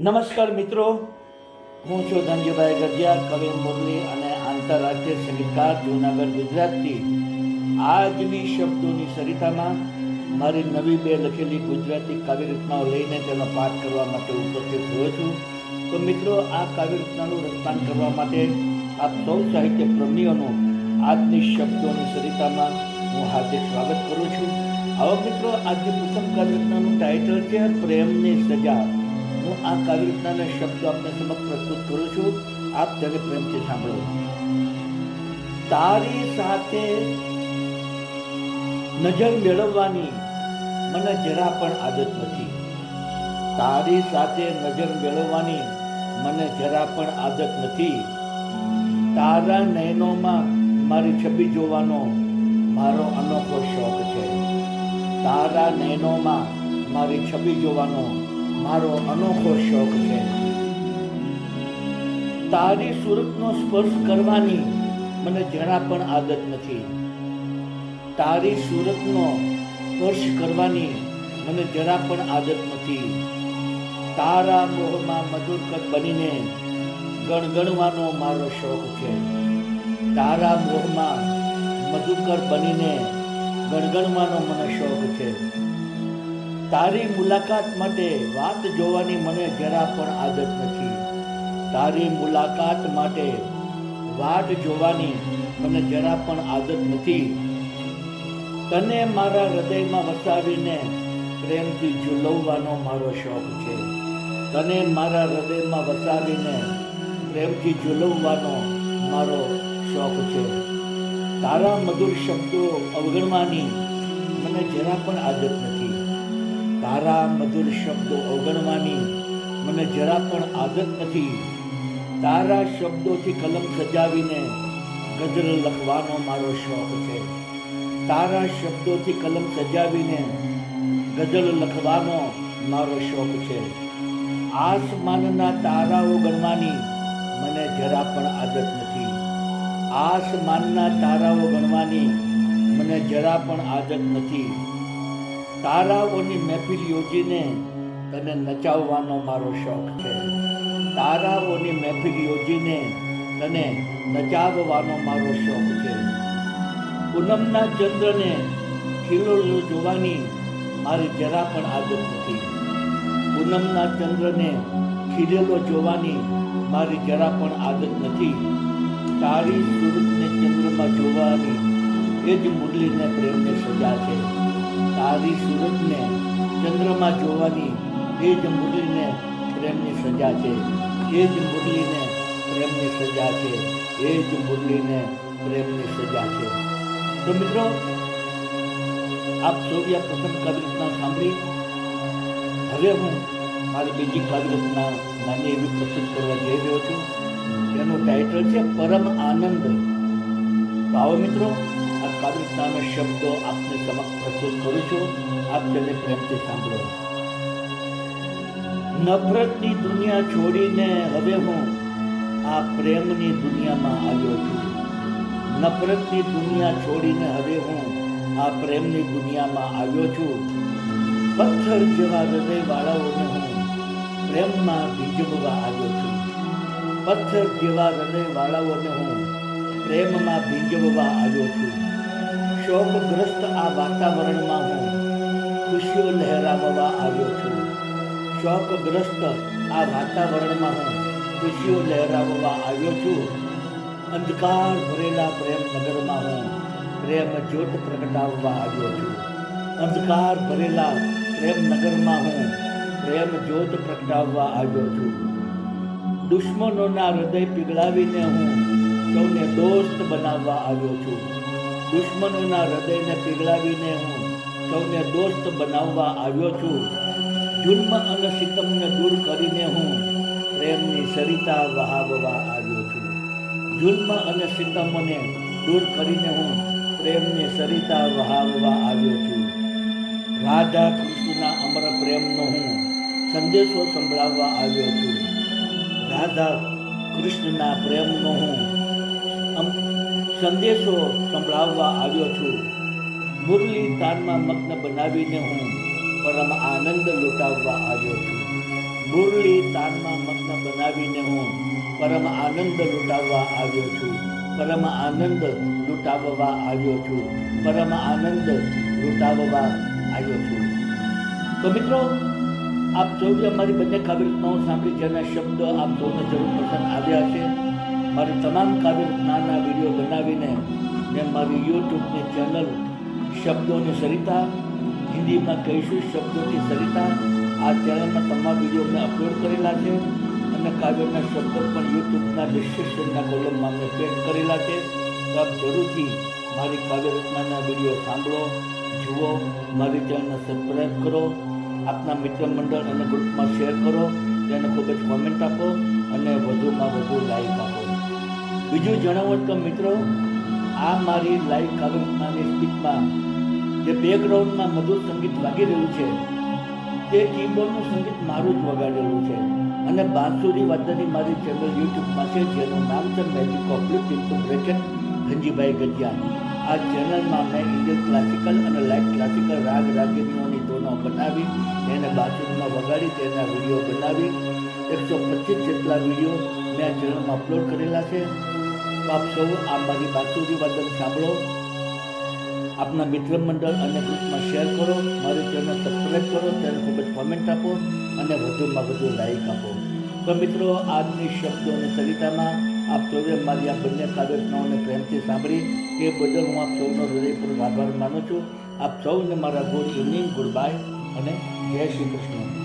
નમસ્કાર મિત્રો. હું છું ધનજીભાઈ ગઢિયા, કવિ મુરલી અને આંતરરાષ્ટ્રીય સંગીતકાર, જૂનાગઢ, ગુજરાતથી. આજની શબ્દોની સરિતામાં મારી નવી બે લખેલી ગુજરાતી કાવ્ય રચનાઓ લઈને તેનો પાઠ કરવા માટે ઉપસ્થિત થયો છું. તો મિત્રો, આ કાવ્ય રચનાનું રચનાન કરવા માટે આપ સૌ સાહિત્ય પ્રેમીઓનું આજની શબ્દોની સરિતામાં હું હાર્દિક સ્વાગત કરું છું. હવે મિત્રો, આજની પ્રથમ કાવ્ય રચનાનું ટાઇટલ છે, પ્રેમની સજા. હું આ કાવ્ય રચનાના શબ્દો આપને સમક્ષ પ્રસ્તુત કરું છું. આપ તેને પ્રેમથી સાંભળો. તારી સાથે નજર મેળવવાની મને જરા પણ આદત નથી. તારી સાથે નજર મેળવવાની મને જરા પણ આદત નથી. તારા નયનોમાં મારી છબી જોવાનો મારો અનોખો શોખ છે. તારા નયનોમાં મારી છબી જોવાનો મારો અનોખો શોખ છે. તારી સુરતનો સ્પર્શ કરવાની મને જરા પણ આદત નથી. તારી સુરતનો સ્પર્શ કરવાની મને જરા પણ આદત નથી. તારા મોહમાં મધુરકર બનીને ગણગણવાનો મારો શોખ છે. તારા મોહમાં મધુકર બનીને ગણગણવાનો મને શોખ છે. તારી મુલાકાત માટે વાત જોવાની મને જરા પણ આદત નથી. તારી મુલાકાત માટે વાટ જોવાની મને જરા પણ આદત નથી. તને મારા હૃદયમાં વસાવીને પ્રેમથી ઝૂલવવાનો મારો શોખ છે. તને મારા હૃદયમાં વસાવીને પ્રેમથી ઝૂલવવાનો મારો શોખ છે. તારા મધુર શબ્દો અવગણવાની મને જરા પણ આદત નથી. તારા મધુર શબ્દો અવગણવાની મને જરા પણ આદત નથી. તારા શબ્દોથી કલમ સજાવીને ગઝલ લખવાનો મારો શોખ છે. તારા શબ્દોથી કલમ સજાવીને ગઝલ લખવાનો મારો શોખ છે. આસમાનના તારાઓ ગણવાની મને જરા પણ આદત નથી. આસમાનના તારાઓ ગણવાની મને જરા પણ આદત નથી. તારાઓની મહેફિલ યોજીને તને નચાવવાનો મારો શોખ છે. તારાઓની મહેફિલ યોજીને તને નચાવવાનો મારો શોખ છે. પૂનમના ચંદ્રને ખીલોલો જોવાની મારી જરા પણ આદત નથી. પૂનમના ચંદ્રને ખીલેલો જોવાની મારી જરા પણ આદત નથી. તારી સુરતને ચંદ્રમાં જોવાની એ જ મુરલીને પ્રેમને સજા છે. તારી સૂરજને ચંદ્રમાં જોવાની એ જ મુરલીને પ્રેમની સજા છે. એ જ મુરલીને પ્રેમની સજા છે. એ જ મુરલીને પ્રેમની સજા છે. તો મિત્રો, આપ સૌએ આ પ્રથમ કાવ્ય સાંભળી. હવે હું મારી બીજી કાવ્ય રચના નાની એવી પ્રસ્તુત કરવા જઈ રહ્યો છું. એનું ટાઇટલ છે પરમ આનંદ. તો આવો મિત્રો આ કાવ્ય રચનાનો શબ્દો આપને સમક્ષ પ્રસ્તુત કરું છું. આપ તેને પ્રેમથી સાંભળો. નફરતની દુનિયા છોડીને હવે હું આ પ્રેમની દુનિયામાં આવ્યો છું. નફરતની દુનિયા છોડીને હવે હું આ પ્રેમની દુનિયામાં આવ્યો છું. પથ્થર જેવા હૃદયવાળાઓને હું પ્રેમમાં ભીંજવવા આવ્યો છું. પથ્થર જેવા હૃદયવાળાઓને હું પ્રેમમાં ભીંજવવા આવ્યો છું. શોકગ્રસ્ત આ વાતાવરણમાં હું ખુશીઓ લહેરાવવા આવ્યો છું. શોકગ્રસ્ત આ વાતાવરણમાં હું ખુશીઓ લહેરાવવા આવ્યો છું. અંધકાર ભરેલા પ્રેમ નગરમાં હું પ્રેમ જ્યોત પ્રગટાવવા આવ્યો છું. અંધકાર ભરેલા પ્રેમનગરમાં હું પ્રેમ જ્યોત પ્રગટાવવા આવ્યો છું. દુશ્મનોના હૃદય પીગળાવીને હું સૌને દોસ્ત બનાવવા આવ્યો છું. દુશ્મનોના હૃદયને પીગળાવીને હું સૌને દોસ્ત બનાવવા આવ્યો છું. જુલ્મ અને સિતમને દૂર કરીને હું પ્રેમની સરિતા વહાવવા આવ્યો છું. જુલ્મ અને સિતમને દૂર કરીને હું પ્રેમની સરિતા વહાવવા આવ્યો છું. રાધા કૃષ્ણના અમર પ્રેમનો હું સંદેશો સંભળાવવા આવ્યો છું. રાધા કૃષ્ણના પ્રેમનો હું સંદેશો સંભળાવવા આવ્યો છું. મુરલી તાનમાં મગ્ન બનાવીને હું પરમ આનંદ લૂંટાવવા આવ્યો છું. મુરલી તાનમાં મગ્ન બનાવીને હું પરમ આનંદ લૂંટાવવા આવ્યો છું. પરમ આનંદ લૂંટાવવા આવ્યો છું. પરમ આનંદ લૂંટાવવા આવ્યો છું. તો મિત્રો, આપ સૌએ અમારી બંને કાવ્ય રચનાઓ સાંભળી જેના શબ્દ આપ સૌને જરૂર પસંદ આવ્યા છે મારી તમામ કાવ્ય નાના વીડિયો બનાવીને મેં મારી યુટ્યુબની ચેનલ શબ્દોની સરિતા, હિન્દીમાં કહીશું શબ્દોથી સરિતા. આ ચેનલમાં તમામ વીડિયો મેં અપલોડ કરેલા છે અને કાવ્યના શબ્દો પણ યુટ્યુબના ડિસ્ક્રિપ્શનના કોલમમાં મેં પેસ્ટ કરેલા છે. તો આપ જરૂરથી મારી કાવ્ય રચનાના વીડિયો સાંભળો, જુઓ, મારી ચેનલને સબસ્ક્રાઈબ કરો, આપના મિત્ર મંડળ અને ગ્રુપમાં શેર કરો. તેને ખૂબ જ કોમેન્ટ આપો અને વધુમાં વધુ લાઈક આપો. બીજું જણાવો તો મિત્રો, આ મારી લાઈવ કાવ્યરચનાની સ્પીચમાં જે બેકગ્રાઉન્ડમાં મધુર સંગીત વાગી રહ્યું છે, તે કીબોર્ડનું સંગીત મારું જ વગાડેલું છે. અને બાંસુરી વાદનની મારી ચેનલ યુટ્યુબમાં છે, જેનું નામ છે magic of lip into bracket Dhanjibhai Gadhiya. આ ચેનલમાં મેં ઇન્ડિયન ક્લાસિકલ અને લાઇટ ક્લાસિકલ રાગ રાગિનીઓની ધોનો બનાવી, એને બાંસુરીમાં વગાડી તેના વીડિયો બનાવી. એકસો પચીસ જેટલા વીડિયો મેં આ ચેનલમાં અપલોડ કરેલા છે. તો આપ સૌ આ મારી બાંસુરી વાદન સાંભળો. આપના મિત્ર મંડળ અને ગ્રુપમાં શેર કરો, મારી ચેનલ સબસ્ક્રાઈબ કરો તેને ખૂબ જ કોમેન્ટ આપો અને વધુમાં વધુ લાઈક આપો. તો મિત્રો, આજની શબ્દો અને સરિતામાં આપ સૌએ મારી આ બંને કાવ્યરચનાઓને પ્રેમથી સાંભળી, તે બદલ હું આપ સૌનો હૃદયપૂર્વક આભાર માનું છું. આપ સૌને મારા ગુડ ઇવનિંગ ગુડ બાય અને જય શ્રી કૃષ્ણ.